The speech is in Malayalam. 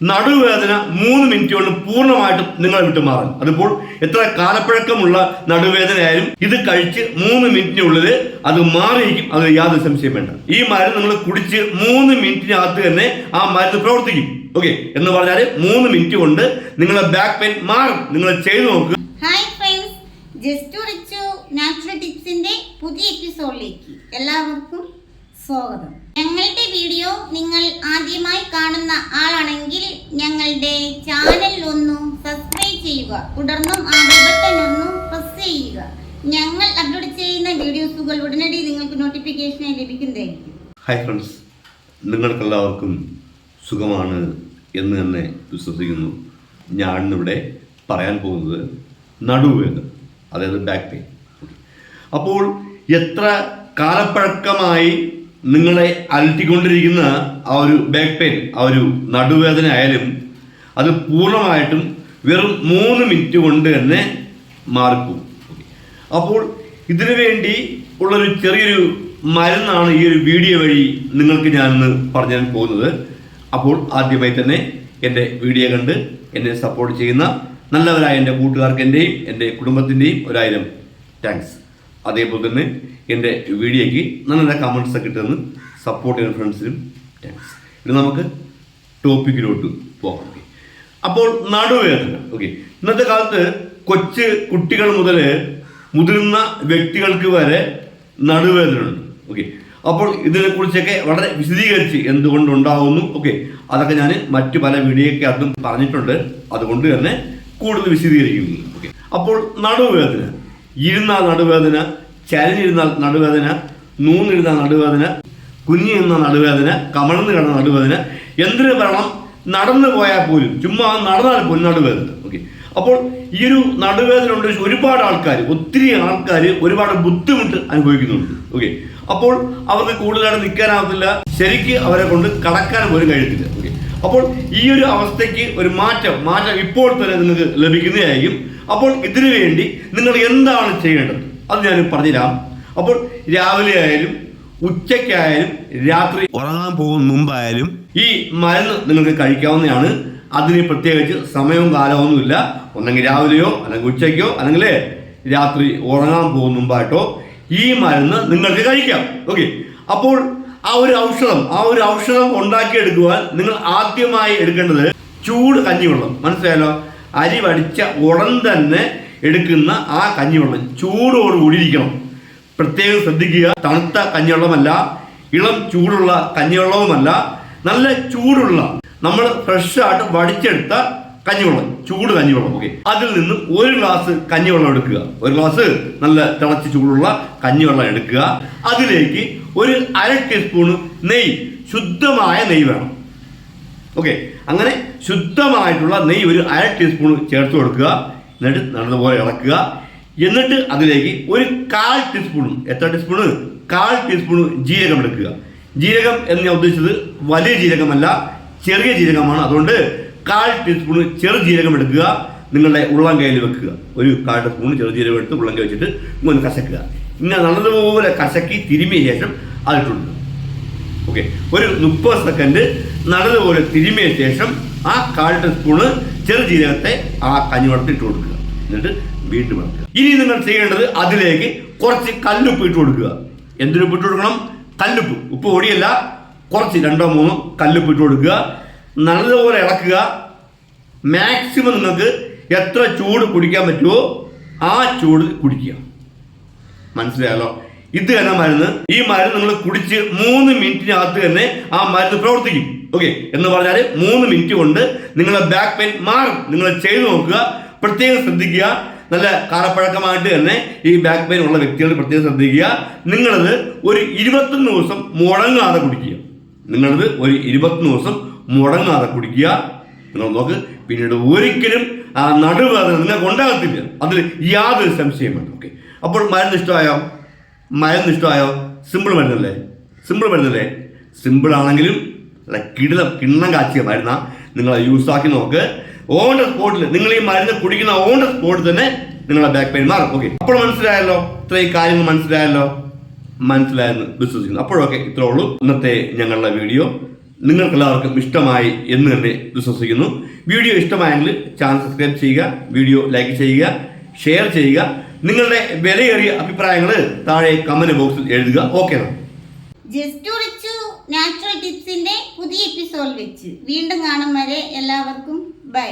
നടുവേദന മൂന്ന് മിനിറ്റ് കൊണ്ട് പൂർണമായിട്ടും നിങ്ങളെ വിട്ടുമാറും അതിപ്പോൾ എത്ര കാലപ്പഴക്കമുള്ള നടുവേദനയായാലും ഇത് കഴിച്ച് മൂന്ന് മിനിറ്റിനുള്ളിൽ അത് മാറിയിരിക്കും. അത് യാതൊരു സംശയം വേണ്ട. ഈ മരുന്ന് നിങ്ങൾ കുടിച്ച് മൂന്ന് മിനിറ്റിനകത്ത് തന്നെ ആ മരുന്ന് പ്രവർത്തിക്കും. ഓക്കെ എന്ന് പറഞ്ഞാൽ മൂന്ന് മിനിറ്റ് കൊണ്ട് നിങ്ങളെ ബാക്ക് പെയിൻ മാറും. നിങ്ങൾ ചെയ്തു നോക്കുക hi friends just Richu natural ടിപ്സിന്റെ പുതിയ എപ്പിസോഡിലേക്ക് എല്ലാവർക്കും സ്വാഗതം. ഞങ്ങളുടെ വീഡിയോ നിങ്ങൾ ആദ്യമായി കാണുന്ന ആളാണെങ്കിൽ ഞങ്ങളുടെ ചാനൽ ഒന്ന് സബ്സ്ക്രൈബ് ചെയ്യുക. തുടർന്നും ആ ബട്ടൺ ഒന്ന് പ്രസ് ചെയ്യുക. ഞങ്ങൾ അപ്ലോഡ് ചെയ്യുന്ന വീഡിയോസുകൾ ഉടനടി നിങ്ങൾക്ക് നോട്ടിഫിക്കേഷനായി ലഭിക്കുന്നതായിരിക്കും. ഹായ് ഫ്രണ്ട്സ് നിങ്ങൾക്കെല്ലാവർക്കും സുഖമാണ് എന്ന് തന്നെ വിശ്വസിക്കുന്നു. ഞാൻ ഇവിടെ പറയാൻ പോകുന്നത് നടുവേദന അതായത് ബാക്ക് പെയിൻ അപ്പോൾ എത്ര കാലപ്പഴക്കമായി നിങ്ങളെ അലട്ടിക്കൊണ്ടിരിക്കുന്ന ആ ഒരു ബാക്ക് പെയിൻ ആ ഒരു നടുവേദന ആയാലും അത് പൂർണമായിട്ടും വെറും മൂന്ന് മിനിറ്റ് കൊണ്ട് തന്നെ മാറിപ്പോകും അപ്പോൾ ഇതിനു വേണ്ടി ഉള്ളൊരു ചെറിയൊരു മരുന്നാണ് ഈ ഒരു വീഡിയോ വഴി നിങ്ങൾക്ക് ഞാനിന്ന് പറഞ്ഞു തരാൻ പോകുന്നത്. അപ്പോൾ ആദ്യമായി തന്നെ എന്റെ വീഡിയോ കണ്ട് എന്നെ സപ്പോർട്ട് ചെയ്യുന്ന നല്ലവരായ എന്റെ കൂട്ടുകാർക്ക് എന്റെയും എന്റെ കുടുംബത്തിന്റെയും ഒരായിരം താങ്ക്സ് അതേപോലെ തന്നെ എന്റെ വീഡിയോയ്ക്ക് നല്ല നല്ല കമൻസ് ഒക്കെ ഇട്ടെന്ന് സപ്പോർട്ട് ചെയ്യുന്ന ഫ്രണ്ട്സിനും താങ്ക്സ് ഇനി നമുക്ക് ടോപ്പിക്കിലോട്ട് പോകാം. അപ്പോൾ നടുവേദന. ഓക്കെ ഇന്നത്തെ കാലത്ത് കൊച്ചു കുട്ടികൾ മുതൽ മുതിർന്ന വ്യക്തികൾക്ക് വരെ നടുവേദന ഉണ്ട്. ഓക്കെ അപ്പോൾ ഇതിനെ കുറിച്ചൊക്കെ വളരെ വിശദീകരിച്ച് എന്തുകൊണ്ട് ഉണ്ടാവുന്നു. ഓക്കെ അതൊക്കെ ഞാൻ മറ്റു പല വീഡിയോയ്ക്ക് അതും പറഞ്ഞിട്ടുണ്ട്. അതുകൊണ്ട് തന്നെ കൂടുതൽ വിശദീകരിക്കുന്നു. ഓക്കെ അപ്പോൾ നടുവേദന. ഇരുന്നാൽ നടുവേദന ചരിഞ്ഞിരുന്നാൽ നടുവേദന നൂന്നിരുന്നാൽ നടുവേദന കുഞ്ഞി നിന്ന നടുവേദന കമഴ്ന്ന് കിടന്ന നടുവേദന എന്തിനു പറയണം നടന്നു പോയാൽ പോലും ചുമ്മാ നടന്നാൽ പോലും നടുവേദന. ഓക്കെ അപ്പോൾ ഈ ഒരു നടുവേദന ഉണ്ട് ഒരുപാട് ആൾക്കാർ ഒത്തിരി ആൾക്കാർ ഒരുപാട് ബുദ്ധിമുട്ട് അനുഭവിക്കുന്നുണ്ട്. ഓക്കെ അപ്പോൾ അവർക്ക് കൂടുതലായിട്ട് നിൽക്കാനാവത്തില്ല. ശരിക്ക് അവരെ കൊണ്ട് കടക്കാൻ പോലും കഴിയത്തില്ല. ഓക്കെ അപ്പോൾ ഈ ഒരു അവസ്ഥയ്ക്ക് ഒരു മാറ്റം മാറ്റം ഇപ്പോൾ തന്നെ നിങ്ങൾക്ക് ലഭിക്കുന്നതായിരിക്കും. അപ്പോൾ ഇതിനു വേണ്ടി നിങ്ങൾ എന്താണ് ചെയ്യേണ്ടത്? അത് ഞാൻ പറഞ്ഞുതരാം. അപ്പോൾ രാവിലെ ആയാലും ഉച്ചയ്ക്കായാലും രാത്രി ഉറങ്ങാൻ പോകുന്ന മുമ്പായാലും ഈ മരുന്ന് നിങ്ങൾക്ക് കഴിക്കാവുന്നതാണ്. അതിന് പ്രത്യേകിച്ച് സമയവും കാലമൊന്നുമില്ല ഒന്നെങ്കിൽ രാവിലെയോ അല്ലെങ്കിൽ ഉച്ചയ്ക്കോ അല്ലെങ്കിൽ രാത്രി ഉറങ്ങാൻ പോകുന്ന മുമ്പായിട്ടോ ഈ മരുന്ന് നിങ്ങൾക്ക് കഴിക്കാം. ഓക്കെ? അപ്പോൾ ആ ഒരു ഔഷധം ആ ഒരു ഔഷധം ഉണ്ടാക്കിയെടുക്കുവാൻ നിങ്ങൾ ആദ്യമായി എടുക്കേണ്ടത് ചൂട് കഞ്ഞിവെള്ളം. മനസ്സിലായല്ലോ? അരി വടിച്ച ഉടൻ തന്നെ എടുക്കുന്ന ആ കഞ്ഞിവെള്ളം ചൂടോടുകൂടി ഇരിക്കണം. പ്രത്യേകം ശ്രദ്ധിക്കുക തണുത്ത കഞ്ഞിവെള്ളമല്ല ഇളം ചൂടുള്ള കഞ്ഞിവെള്ളവുമല്ല നല്ല ചൂടുള്ള നമ്മൾ ഫ്രഷായിട്ട് വടിച്ചെടുത്ത കഞ്ഞിവെള്ളം ചൂട് കഞ്ഞിവെള്ളം ഓക്കെ അതിൽ നിന്ന് ഒരു ഗ്ലാസ് കഞ്ഞിവെള്ളം എടുക്കുക. ഒരു ഗ്ലാസ് നല്ല തിളച്ച് ചൂടുള്ള കഞ്ഞിവെള്ളം എടുക്കുക. അതിലേക്ക് ഒരു അര ടീസ്പൂൺ നെയ്യ് ശുദ്ധമായ നെയ്യ് വേണം. ഓക്കെ അങ്ങനെ ശുദ്ധമായിട്ടുള്ള നെയ്യ് ഒരു അര ടീസ്പൂൺ ചേർത്ത് കൊടുക്കുക. എന്നിട്ട് നല്ലതുപോലെ ഇളക്കുക. എന്നിട്ട് അതിലേക്ക് ഒരു കാൽ ടീസ്പൂൺ എത്ര ടീസ്പൂണ് കാൽ ടീസ്പൂൺ ജീരകം എടുക്കുക. ജീരകം എന്ന് ഞാൻ ഉദ്ദേശിച്ചത് വലിയ ജീരകമല്ല ചെറിയ ജീരകമാണ്. അതുകൊണ്ട് കാൽ ടീസ്പൂൺ ചെറു ജീരകം എടുക്കുക. നിങ്ങളുടെ ഉള്ളം കയ്യിൽ വെക്കുക. ഒരു കാൽ ടീസ്പൂൺ ചെറു ജീരകം എടുത്ത് ഉള്ളം കൈ വെച്ചിട്ട് ഒന്ന് കശക്കുക ഇങ്ങനെ നല്ലതുപോലെ കശക്കി തിരുമിയ ശേഷം അതിട്ടുണ്ട് ഓക്കെ ഒരു മുപ്പത് സെക്കൻഡ് നല്ലതുപോലെ തിരുമിയ ശേഷം ആ കാൽ ടീസ്പൂണ് ചെറുജീരകത്തെ ആ കഞ്ഞിവെള്ളത്തിൽ ഇട്ട് കൊടുക്കുക. എന്നിട്ട് വീണ്ടും ഇളക്കുക. ഇനി നിങ്ങൾ ചെയ്യേണ്ടത് അതിലേക്ക് കുറച്ച് കല്ലുപ്പ് ഇട്ട് കൊടുക്കുക. എന്തിനുപ്പ് ഇട്ട് കൊടുക്കണം? കല്ലുപ്പ്. ഉപ്പ് പൊടിയല്ല കുറച്ച് രണ്ടോ മൂന്നോ കല്ലുപ്പ് ഇട്ട് കൊടുക്കുക. നല്ലതുപോലെ ഇളക്കുക. മാക്സിമം നിങ്ങൾക്ക് എത്ര ചൂട് കുടിക്കാൻ പറ്റുമോ ആ ചൂട് കുടിക്കുക. മനസ്സിലായല്ലോ? ഇത് തന്നെ മരുന്ന്. ഈ മരുന്ന് നിങ്ങൾ കുടിച്ച് മൂന്ന് മിനിറ്റിനകത്ത് തന്നെ ആ മരുന്ന് പ്രവർത്തിക്കും. ഓക്കെ എന്ന് പറഞ്ഞാൽ മൂന്ന് മിനിറ്റ് കൊണ്ട് നിങ്ങളുടെ ബാക്ക് പെയിൻ മാറും. നിങ്ങൾ ചെയ്തു നോക്കുക. പ്രത്യേകം ശ്രദ്ധിക്കുക. നല്ല കാലപ്പഴക്കമായിട്ട് തന്നെ ഈ ബാക്ക് പെയിൻ ഉള്ള വ്യക്തികൾ പ്രത്യേകം ശ്രദ്ധിക്കുക. നിങ്ങളത് ഒരു ഇരുപത്തൊന്ന് ദിവസം മുടങ്ങാതെ കുടിക്കുക. നിങ്ങളത് ഒരു ഇരുപത്തൊന്ന് ദിവസം മുടങ്ങാതെ കുടിക്കുക. നിങ്ങൾ നോക്ക്. പിന്നീട് ഒരിക്കലും ആ നടുവേദന നിങ്ങൾക്ക് ഉണ്ടാകത്തില്ല അതിൽ യാതൊരു സംശയം വേണം ഓക്കെ അപ്പോൾ മരുന്ന് ഇഷ്ടമായോ? മരുന്ന് ഇഷ്ടമായോ? സിമ്പിൾ മരുന്നല്ലേ? സിമ്പിൾ മരുന്നല്ലേ? സിമ്പിൾ ആണെങ്കിലും അല്ല കിടിലം കിണ്ണം കാച്ചിയ മരുന്ന നിങ്ങളെ യൂസ് ആക്കി നോക്ക്. ഓൺ ദ സ്പോട്ടിൽ നിങ്ങൾ ഈ മരുന്ന് കുടിക്കുന്ന ഓൺ ദ സ്പോട്ടിൽ തന്നെ നിങ്ങളെ ബാക്ക് പെയിൻ മാറും. ഓക്കെ അപ്പോൾ മനസ്സിലായല്ലോ? ഇത്രയും കാര്യങ്ങൾ മനസ്സിലായല്ലോ? മനസ്സിലായെന്ന് വിശ്വസിക്കുന്നു. അപ്പോഴൊക്കെ ഇത്രേ ഉള്ളൂ. ഇന്നത്തെ ഞങ്ങളുടെ വീഡിയോ. നിങ്ങൾക്കെല്ലാവർക്കും ഇഷ്ടമായി എന്ന് തന്നെ വിശ്വസിക്കുന്നു. വീഡിയോ ഇഷ്ടമായെങ്കിൽ ചാനൽ സബ്സ്ക്രൈബ് ചെയ്യുക വീഡിയോ ലൈക്ക് ചെയ്യുക ഷെയർ ചെയ്യുക. നിങ്ങളുടെ വിലയേറിയ അഭിപ്രായങ്ങൾ താഴെ കമന്റ് ബോക്സിൽ എഴുതുക. ഓക്കെ നാച്ചുറൽ ടിപ്സിന്റെ പുതിയ എപ്പിസോഡ് വെച്ച്. വീണ്ടും കാണും വരെ എല്ലാവർക്കും. ബൈ